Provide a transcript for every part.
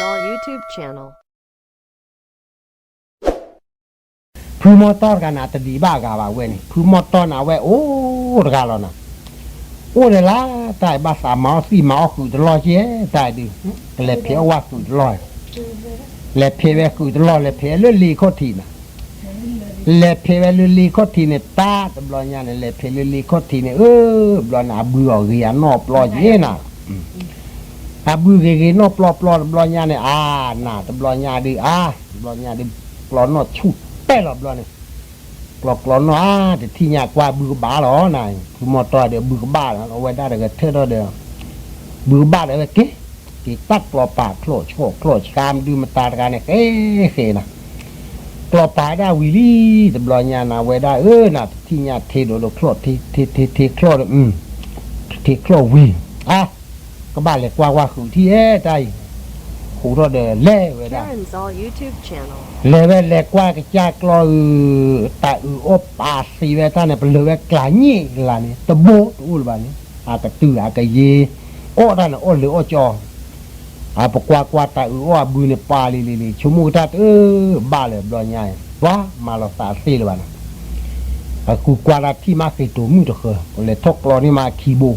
Saw YouTube channel พูมอตอกันอาตดีบ้ากาบาเวนี่พรูมอตอนอาเวโอ้ระกาลอนะโอ้เดล่แต่ยบาสามอสี่มอคือตลอดเจ้ตายดิแล็เพียว่าคือตลอยแล็เพียวคือตลอดแล็บเพลเลื่อลีโคทีนะแล็บเพลเลื่อลีโคทีเนี่ตาตำรวจเนี่ยเล็บเพลเลื่อลีโคทีเนี่เออบลอนาเบื่อเรียนนอบลอยเย่น่ะ tapi gigi no plo plo blonya nih ah nah teblonya di ah blonya di klono cute lo blonya plo klono ah di tinya kwa bu ba lo nah motor dia bu ba lo we da de te do de bu ba de ke ki tat plo pa klo chko klo chkam di matar kan eh eh nah กลอปลาได้วิลี่ตบลอยานาไว้ได้เออน่ะที่ญาติเทโดโลโครดที่ที่ที่ที่โครดอืมที่โครดวีอะ các bạn lại qua qua khử thi hết đây khử đó để lê về đây lê về lê qua cái cha lo tại ô bà si về ta này lê về cả nhị là này tập bố đủ là bạn à tập tư à cái gì ô ra là ô lửa ô cho à bỏ qua qua tại ô à bùi lê pa lì lì lì chúng mua ta ư ba lê đòi nhai quá mà là ta si là bạn à cụ qua là thi ma cái tổ mưu được rồi lê thóc lo đi mà kỳ bù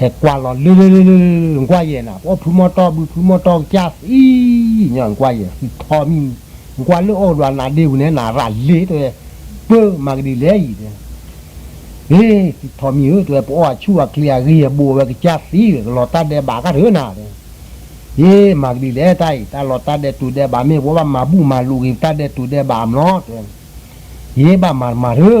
ารอกราเอาตาเฮเฮเฮตุลญาลาอูตาอืตาอูเตระบะเตจูรันเฮกวาลอลืลืๆๆกว่าเยน่ะพอพูมอตอบุพูมอตอจัสอีหยังกว่าเยทอมี กว่าลูกอดนาดีบุเนี่ยนาราเลตัวเปิ้มากดีเลยอีเนี่ยเฮ้ทอมีเออตัวปอชั่วเคลียร์เรียบัวกจัสซีลอตาเดบากะเถนาเฮ้มากดีเลยไตตาลอตาเดตูเดบาเมว่ามาบูมาลูกตาเดตูเดบามเนาะเฮ้บามามาเถอ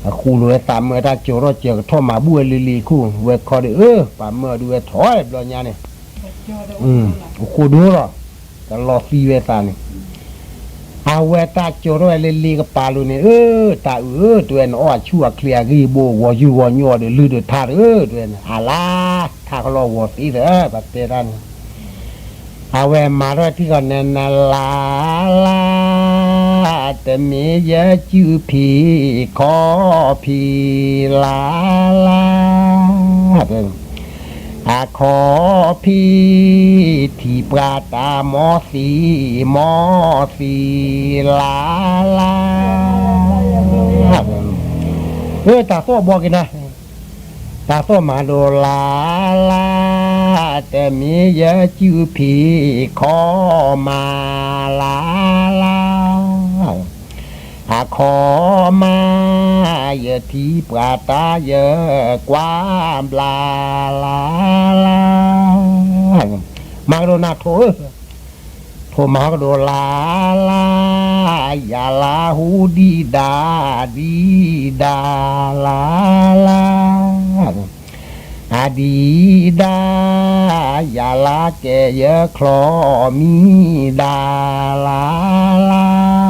โดเดญาลีเตร้านอุปเตจูราดีนี่หรอแตกหรือปลาล้อดีนี่อและโกนี่เกเกตะบลอนตาให้คูให้จุยนี่บลอนญาเนี่ยเมื่อตาจูรอเจอลูลีผาดูนี่คูรวยตามเมื่อตาจูรอเจอท่อมาบัวลีลีคู่เวคอเดเออปาเมื่อดูเวถอยบลอนญาเนี่ยอืมคูดูหรอตลอฟีเวตานี่อาเวตาโจรเลลีกปาลูนี่เออตาเออตัวนอ้อชั่วเคลียร์กีโบวอยูวอญัวเดลือเดทาเออตัวนอาลาทากลอวอสีเด้อบัดเตรันอาเวมารที่ก่อนนันนลาลา แต่เมียจูพีขอพีลาลาอาขอพี่ที่ปราตามอสีมอสีลาลาเออตาโซ่บอกกันนะตาโซ่มาโดลาลาแต่มีเยอะจื้อพี่ขอมาลาลา ขอมาเยอะที่ปราตาเยอะกว่าบลาลาลามาโดนาโทโทมาโดลาลายาลาหูดีดาดีดาลาลาอาดีดายาลาแกเยอะคลอมีดาลาลา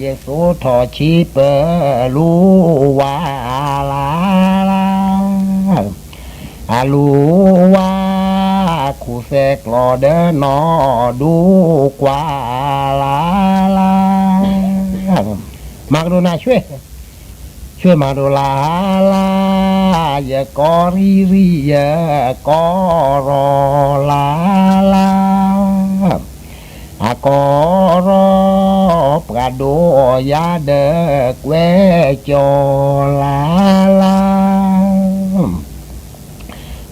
เยซูทอชีเปลูวาลาลาอาลูวาคูเซกลอเดนอดูกว่าลาลามากโดนาช่วย ช่วยมาโดลาลาอย่ากอรีรีอย่ากอรอลาลาอากอรอ ปกาโดยาเดกเวจอลาลา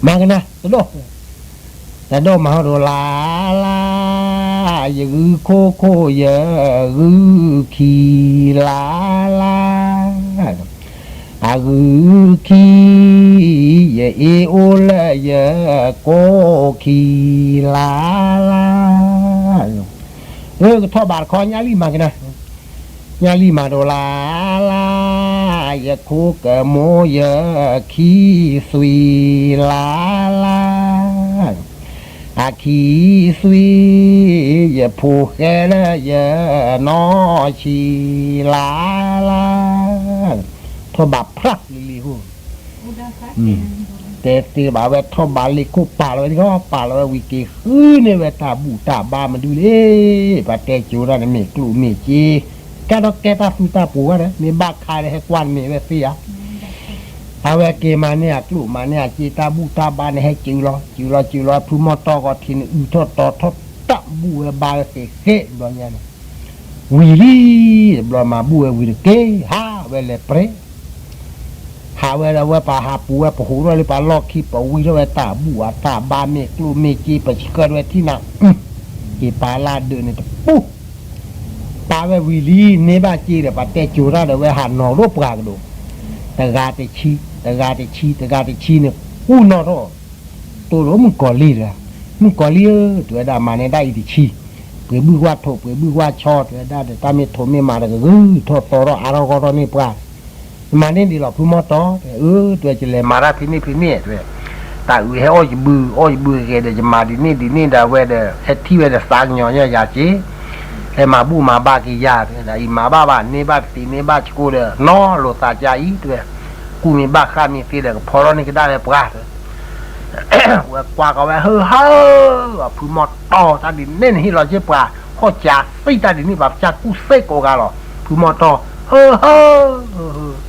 มากันนะตะโดตะโดมาโดลาลาอย่ากือโคโคอย่ากือขีลาลา a gu ki ye e o la ye ko ki la la เออก็ทอบาทคอยาลีมากันนะยาลีมาโดลาลาอย่าคูกะโมอย่าคีสุยลาลาอาคีสุยอย่าผูกแกละอย่านอชีลาลาทบาพระลิลิหู แต่ตีบาเวทบาลิคุปาลเวที่เขาปาลเววิกิฮือเนเวตาบูตาบามันดูเลยปาเตจูระเนี่ยมีกลูมีจีกะดอกแกตาฟูตาปูนะมีบาคายเลยให้ควันนี่เวเสียอาเวเกมาเนี่ยกลูมาเนี่ยจีตาบูตาบานให้จิวรอจิวรอจิวรอพูมอตอก็ทินอุทอตอทอตะบูเวบาเสเกบลเนี่ยวิลีบลมาบูเววิเกฮาเวเลเปร หาเวลาเวปาหาปูเวปะหูด้วยปาลอกขี้ปะวิด้วยตาบัวตาบาเมกลูเมจีปะชิกเด้วยที่น่ะอีปาลาเดินนี่ปุ๊ปาเววิลีเนบาจีเดปะเตจูราเดเวหันนอรบกากดูตะกาเตชีตะกาเตชีตะกาเตชีเนี่ยอูนอรอตัวรมึงกอลีละมึงกอลีเออตัวดามาในได้ดิชีเปื่อบือว่าโถเปื่อบือว่าชอตัวได้แต่ตาเมโถเมมาเดก็เออโถตอรออารอกอรอนี่ปลา mà nên đi lọ phu mò to ừ tôi chỉ là mà ra phim này phim này rồi tại vì hay ôi bự ôi bự cái để mà đi nên đi nên đã về để hết thi về để sang nhỏ nhỏ giá chế hay mà bu mà ba cái giá là mà ba ba nên ba tí nên ba chỉ cô để nó lo ta giá ý rồi cú mình ba khai mình phi để phò nó này cái đai bạc rồi qua cái về hơ hơ phu mò to ta đi nên hi lo chế bạc họ trả xây ta đi nên bà trả cú xây cô gà lo phu mò to hơ hơ hơ hơ อาล่ะมอตอกว่ากว่ามีหาญอจะเบอร์ที่เวลเอาว่าปันในซอกเคยปักลียาเขาคูคูไปเลยแต่แย่ด้วยพูมอตอรอนะคลาคลาคลาแกเราดูคือลอจีตาล้อยบุค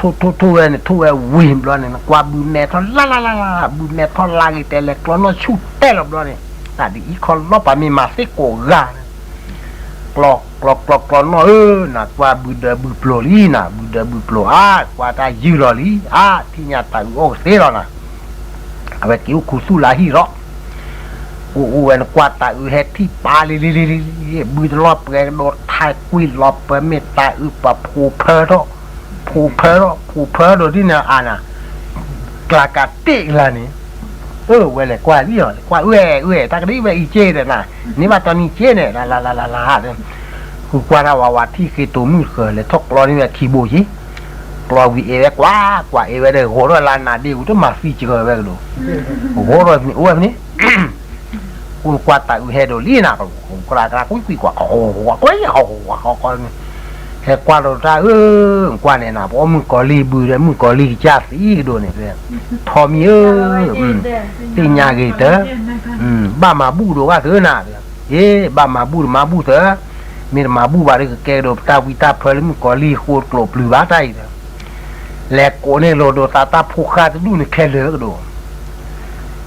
ทุทุทุเอทุเอวิมร้อนเนี่ยกว่าบุญเนทอลาลาลาลาบุญเนทอลางอีแต่เล็กร้อนชุดเตลร้อนเนี่ยแต่ดิอีคนรอบปามีมาสิโกกากลอกกลอกกลอกกลอนเออนะกว่าบุดบุโปรลีนะบุดบุโปรอากว่าตายูรอลีอาที่ญาตาโอเซรอนะเอาไปกิ้วคุสุลาฮิรออูอูเอ็นกว่าตาอือเฮที่ปาลิลิลิลิบุดรอบแกโดดทายกุยรอบเปเมตตาอือปะผูเพอร์ วมือเคยเลยทกรอนี่แบบคีโบชิกรอวีเอเวกว่ากว่าเอเวเด้โหรลานาดีกูจะมาฟีจิเกอเวกดูโหรนี่โอ้ยนี่กูกว่าตาอุเฮโดลีนะกูกลากลาคุยคุยกว่าโอ้โหกว่าโอ้โหกว่า he kwa lo ta ư kwa ne na bo mu ko li bu de mu ko li cha si do ne pe tho mi ư ti nya ge te ba ma bu do wa te na ye ba ma bu ma bu te mi ma bu ba de ke do ta wi ta pe mu ko li ho klo plu ba tai le ko ne lo do ta ta phu kha du ne ke le do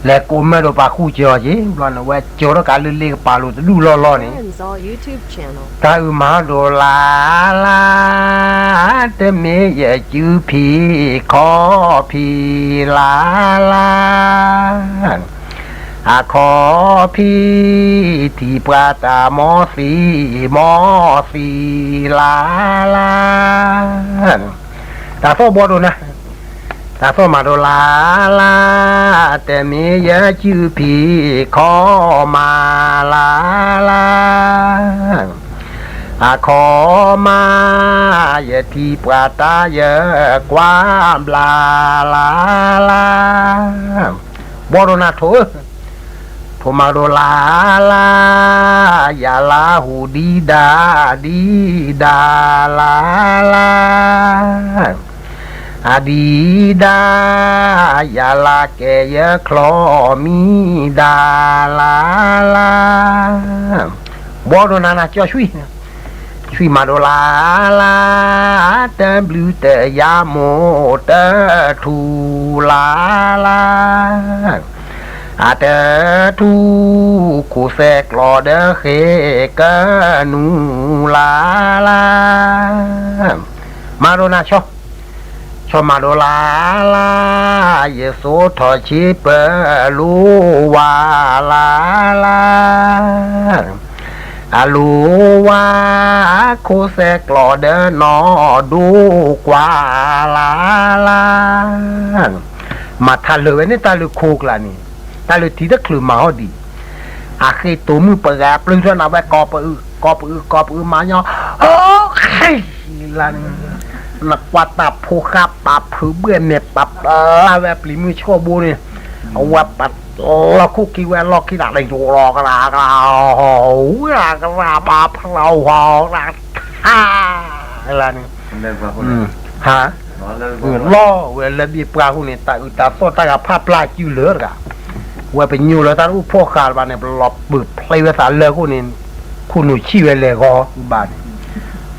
khá đủ này khe lỡ đồ lẹ cổ mẹ đồ bà khu chờ chứ lo nó quay chờ nó cả lư lê bà lô đủ lo lo này Friends All YouTube channel. ตาอุมาโดลาลาเตเมยจูพีขอพีลาลาอาขอพีที่ปราตามอสีมอสีลาลาตาโซบอดูนะ ตาโซมาโดลาลาแต่เมยจูพีขอมาลาลาอาขอมาอย่าที่ อดีดายาลาแกยะคลอมีดาลาลาบอดนานาเจ้าช่วยช่ยมาดลาลาเตบลูเตยาโมเตทูลาลาอาเตทูคูแซกลอเดเขกนูลาลามาโดนาชอ สมาโดลาลาเยซูทอชิเปลูวาลาลาอลูวาคูเซกลอเดนอดูกว่าลาลามาทาเลวนี่ตาลูกโคกลานี่ตาลูกทีตะคลือมาอดีอาเคตัวมือเประเรื่องเสนาไว้กอบอือกอบอือกอบอือมาเนาะโอ้ยลาน นักวัดตาโพคาปาผือเบื่อเน็บปับลาแวปลิมือชั่วบูนี่เอาว่าปัดเราคุกกี้แวนล็อกที่หนักในตัวรอกระลากระโอ้ลากระลาปาพเราหอลาฮ่าอะไรนี่ Lewa อื hona. มฮะเออล่อเวลาบีปลาคุณนี่ตาอุตาโซตากาภาพปลาจิ้วเหลือกะเว่าเป็นยูแล้วตาอุพ่อขาดบานเนี่ยหลบบึกเพลวสารเลือคุณนี่คุณหนูชี้เวลเลยก็บาน